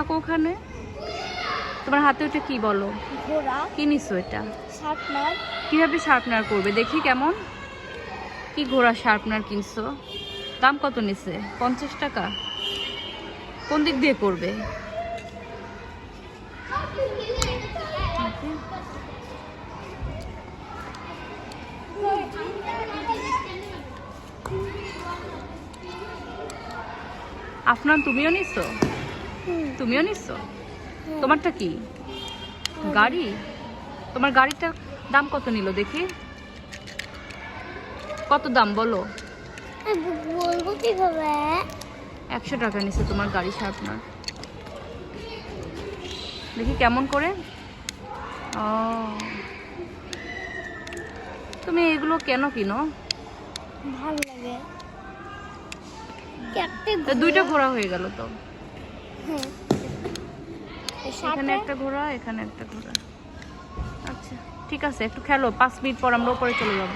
থাকো ওখানে? তোমার হাতে ওটা কি বলো? ঘোড়া। কি নিছো এটা? শার্পনার। কীভাবে শার্পনার করবে? দেখি কেমন। কি ঘোড়া শার্পনার কিনছো? দাম কত নিছে? পঞ্চাশ টাকা? কোন দিক দিয়ে করবে? আফনান তুমিও নিছো? তুমিও নিচ্ছ? তোমারটা কি? গাড়ি? তোমার গাড়িটার দাম কত নিল দেখি? কত দাম বলো? বলব কীভাবে? একশো টাকা নিছে তোমার গাড়ি শার্পনার দেখি কেমন করে? ও। তুমি এগুলো কেন কিনো? ভালো লাগে। দুইটা ঘোড়া হয়ে গেল তো। এখানে একটা ঘোড়া এখানে একটা ঘোড়া। আচ্ছা ঠিক আছে একটু খেলো পাঁচ মিনিট পর আমরা উপরে চলে যাব।